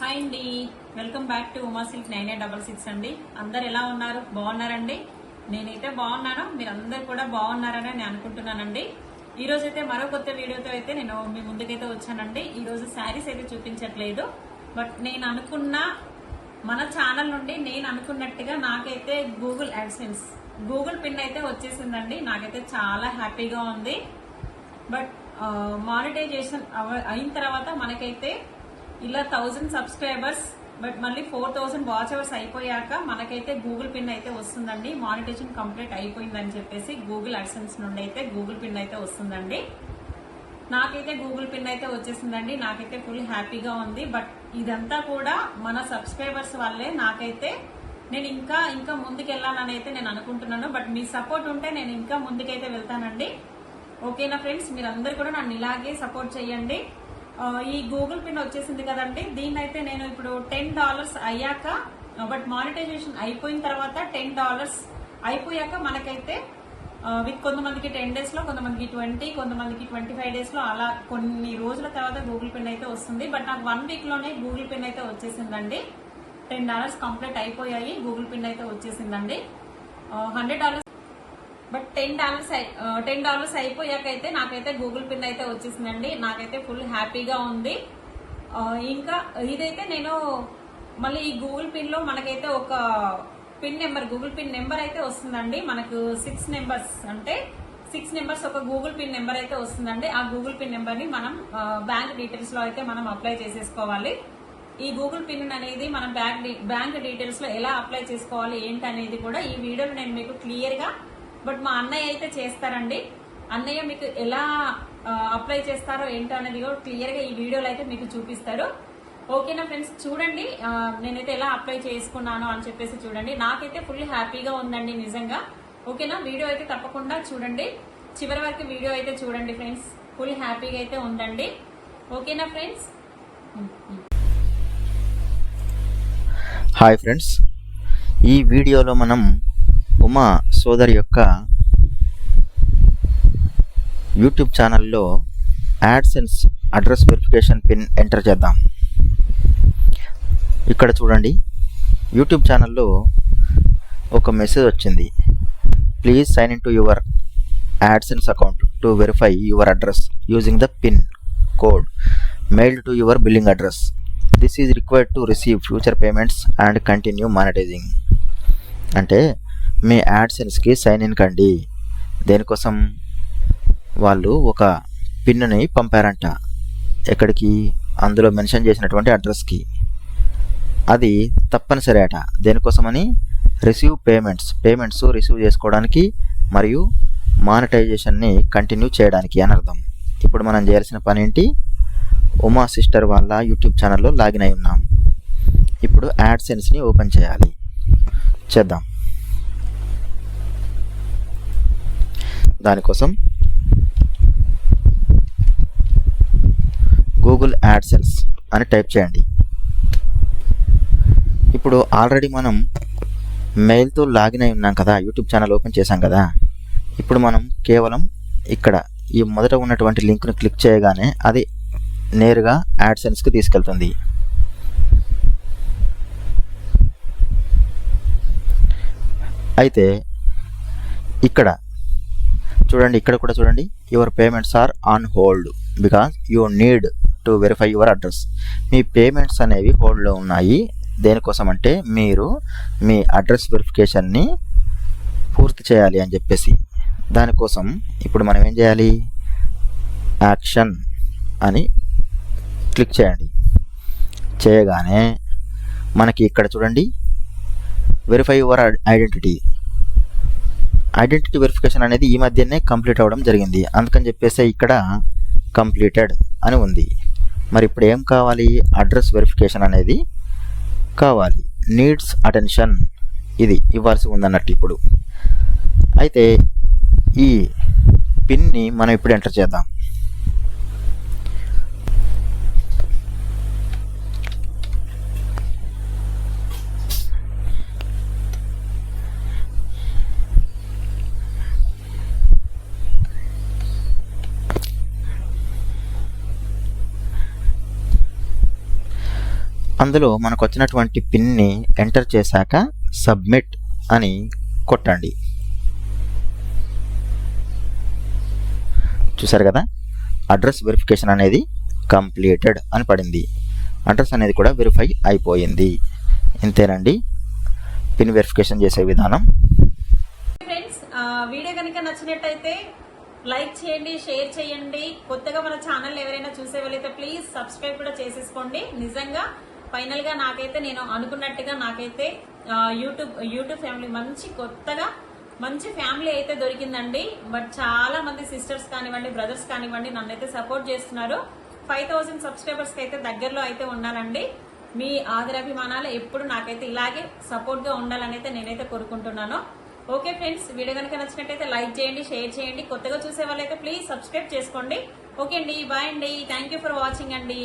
Hi అండి. Welcome back to Uma silk nine eight double six అండి. అందరు ఎలా ఉన్నారు? బాగున్నారండి? నేనైతే బాగున్నాను. మీరందరు కూడా బాగున్నారని నేను అనుకుంటున్నానండి. ఈ రోజు అయితే మరో కొత్త వీడియోతో అయితే నేను మీ ముందుకైతే వచ్చానండి. ఈ రోజు శారీస్ అయితే చూపించట్లేదు. బట్ నేను అనుకున్న మన ఛానల్ నుండి నేను అనుకున్నట్టుగా నాకైతే గూగుల్ యాడ్సెన్స్ గూగుల్ పిన్ అయితే వచ్చేసిందండి. నాకైతే చాలా హ్యాపీగా ఉంది. బట్ మానిటైజేషన్ అయిన తర్వాత మనకైతే ఇలా థౌజండ్ సబ్స్క్రైబర్స్ బట్ మళ్ళీ ఫోర్ థౌజండ్ వాచ్ అవర్స్ అయిపోయాక మనకైతే గూగుల్ పిన్ అయితే వస్తుందండి. మానిటేషన్ కంప్లీట్ అయిపోయిందని చెప్పేసి గూగుల్ అడ్సెన్స్ నుండి అయితే గూగుల్ పిన్ అయితే వస్తుందండి. నాకైతే గూగుల్ పిన్ అయితే వచ్చేసిందండి. నాకైతే ఫుల్ హ్యాపీగా ఉంది. బట్ ఇదంతా కూడా మన సబ్స్క్రైబర్స్ వల్లే నాకైతే నేను ఇంకా ఇంకా ముందుకెళ్ళాలని అయితే నేను అనుకుంటున్నాను. బట్ మీ సపోర్ట్ ఉంటే నేను ఇంకా ముందుకైతే వెళ్తానండి. ఓకేనా ఫ్రెండ్స్ మీరందరూ కూడా నన్ను ఇలాగే సపోర్ట్ చేయండి ఈ గూగుల్ పిన్ వచ్చేసింది కదండి. దీన్ని అయితే నేను ఇప్పుడు టెన్ డాలర్స్ అయ్యాక బట్ మానిటైజేషన్ అయిపోయిన తర్వాత టెన్ డాలర్స్ అయిపోయాక మనకైతే విత్ కొంతమందికి టెన్ డేస్లో కొంతమందికి ట్వంటీ కొంతమందికి ట్వంటీ ఫైవ్ డేస్లో అలా కొన్ని రోజుల తర్వాత గూగుల్ పిన్ అయితే వస్తుంది. బట్ నాకు వన్ వీక్లోనే గూగుల్ పిన్ అయితే వచ్చేసిందండి. టెన్ డాలర్స్ కంప్లీట్ అయిపోయాయి గూగుల్ పిన్ అయితే వచ్చేసిందండి. Hundred dollars but ten dollars ten dollars అయిపోయాకైతే నాకైతే గూగుల్ పిన్ అయితే వచ్చేసిందండి. నాకైతే ఫుల్ హ్యాపీగా ఉంది. ఇంకా ఇదైతే నేను మళ్ళీ ఈ గూగుల్ పిన్లో మనకైతే ఒక pin number Google pin number అయితే వస్తుందండి. మనకు సిక్స్ నెంబర్స్ అంటే సిక్స్ నెంబర్స్ ఒక గూగుల్ పిన్ నెంబర్ అయితే వస్తుందండి. ఆ గూగుల్ పిన్ నెంబర్ని మనం బ్యాంక్ డీటెయిల్స్లో అయితే మనం అప్లై చేసేసుకోవాలి. ఈ గూగుల్ పిన్ అనేది మనం బ్యాంక్ బ్యాంక్ డీటెయిల్స్లో ఎలా అప్లై చేసుకోవాలి ఏంటి అనేది కూడా ఈ వీడియోలో నేను మీకు క్లియర్గా బట్ మా అన్నయ్య అయితే చేస్తారండి. అన్నయ్య మీకు ఎలా అప్లై చేస్తారో ఏంటో అనేది కూడా ఈ వీడియోలో అయితే మీకు చూపిస్తారు. ఓకేనా ఫ్రెండ్స్ చూడండి నేనైతే ఎలా అప్లై చేసుకున్నాను అని చెప్పేసి చూడండి. నాకైతే ఫుల్ హ్యాపీగా ఉందండి నిజంగా. ఓకేనా వీడియో అయితే తప్పకుండా చూడండి. చివరి వరకు వీడియో అయితే చూడండి ఫ్రెండ్స్ ఫుల్ హ్యాపీగా అయితే ఉందండి. ఓకేనా ఫ్రెండ్స్ హాయ్ ఫ్రెండ్స్ ఈ వీడియోలో మనం ఉమా సోదరి యొక్క యూట్యూబ్ ఛానల్లో AdSense address verification pin enter చేద్దాం. ఇక్కడ చూడండి. యూట్యూబ్ ఛానల్లో ఒక మెసేజ్ వచ్చింది. Please sign in to your AdSense account to verify your address using the pin code mail to your billing address this is required to receive future payments and continue monetizing అంటే మీ యాడ్సెన్స్కి sign in కండి. దేనికోసం? వాళ్ళు ఒక పిన్నుని పంపారంట. ఎక్కడికి? అందులో mention చేసినటువంటి అడ్రస్కి అది తప్పనిసరి అట దేనికోసమని? రిసీవ్ పేమెంట్స్ పేమెంట్స్ రిసీవ్ చేసుకోవడానికి మరియు మానిటైజేషన్ని కంటిన్యూ చేయడానికి అని అర్థం. ఇప్పుడు మనం చేయాల్సిన పని ఏంటి? ఉమా సిస్టర్ వాళ్ళ యూట్యూబ్ ఛానల్లో లాగిన్ అయి ఉన్నాం. ఇప్పుడు యాడ్సెన్స్ని ఓపెన్ చేయాలి. చేద్దాం. దానికోసం గూగుల్ యాడ్సెన్స్ అని టైప్ చేయండి. ఇప్పుడు ఆల్రెడీ మనం మెయిల్తో లాగిన్ అయి ఉన్నాం కదా యూట్యూబ్ ఛానల్ ఓపెన్ చేశాం కదా. ఇప్పుడు మనం కేవలం ఇక్కడ ఈ మొదట ఉన్నటువంటి లింక్ను క్లిక్ చేయగానే అది నేరుగా యాడ్సెన్స్కి తీసుకెళ్తుంది. అయితే ఇక్కడ చూడండి ఇక్కడ కూడా చూడండి. Your payments are on hold because you need to verify your address me payments అనేవి హోల్డ్లో ఉన్నాయి. దేనికోసం అంటే మీరు మీ అడ్రస్ వెరిఫికేషన్ని పూర్తి చేయాలి అని చెప్పేసి. దానికోసం ఇప్పుడు మనం ఏం చేయాలి? యాక్షన్ అని క్లిక్ చేయండి. చేయగానే మనకి ఇక్కడ చూడండి. Verify your identity identity verification అనేది ఈ మధ్యనే కంప్లీట్ అవ్వడం జరిగింది. అందుకని చెప్పేసి ఇక్కడ కంప్లీటెడ్ అని ఉంది. మరి ఇప్పుడు ఏం కావాలి? అడ్రస్ వెరిఫికేషన్ అనేది కావాలి. నీడ్స్ అటెన్షన్ ఇది ఇవ్వాల్సి ఉందన్నట్టు ఇప్పుడు. అయితే ఈ పిన్ని మనం ఇప్పుడు ఎంటర్ చేద్దాం. అందులో మనకు వచ్చినటువంటి పిన్ని ఎంటర్ చేశాక సబ్మిట్ అని కొట్టండి. చూసారు కదా? అడ్రస్ వెరిఫికేషన్ అనేది కంప్లీటెడ్ అని పడింది. అడ్రస్ అనేది కూడా వెరిఫై అయిపోయింది. ఇంతేనండి? పిన్ వెరిఫికేషన్ చేసే విధానం. ఫ్రెండ్స్ వీడియో కనుక నచ్చినట్టయితే లైక్ చేయండి షేర్ చేయండి. కొత్తగా మన ఛానల్ ఎవరైనా చూసే వాళ్ళైతే ప్లీజ్ సబ్స్క్రైబ్ కూడా చేసేసుకోండి. నిజంగా ఫైనల్గా నాకైతే నేను అనుకున్నట్టుగా నాకైతే యూట్యూబ్ యూట్యూబ్ ఫ్యామిలీ మంచి కొత్తగా మంచి ఫ్యామిలీ అయితే దొరికిందండి. బట్ చాలా మంది సిస్టర్స్ కానివ్వండి బ్రదర్స్ కానివ్వండి నన్ను అయితే సపోర్ట్ చేస్తున్నారు. ఫైవ్ థౌసండ్ సబ్స్క్రైబర్స్ అయితే దగ్గరలో అయితే ఉన్నానండి మీ ఆదరాభిమానాలు ఎప్పుడు నాకైతే ఇలాగే సపోర్ట్గా ఉండాలని అయితే నేనైతే కోరుకుంటున్నాను. ఓకే ఫ్రెండ్స్ వీడియో కనుక నచ్చినట్టయితే లైక్ చేయండి షేర్ చేయండి. కొత్తగా చూసే వాళ్ళైతే ప్లీజ్ సబ్స్క్రైబ్ చేసుకోండి. ఓకే అండి బాయ్ అండి. థ్యాంక్ యూ ఫర్ వాచింగ్ అండి.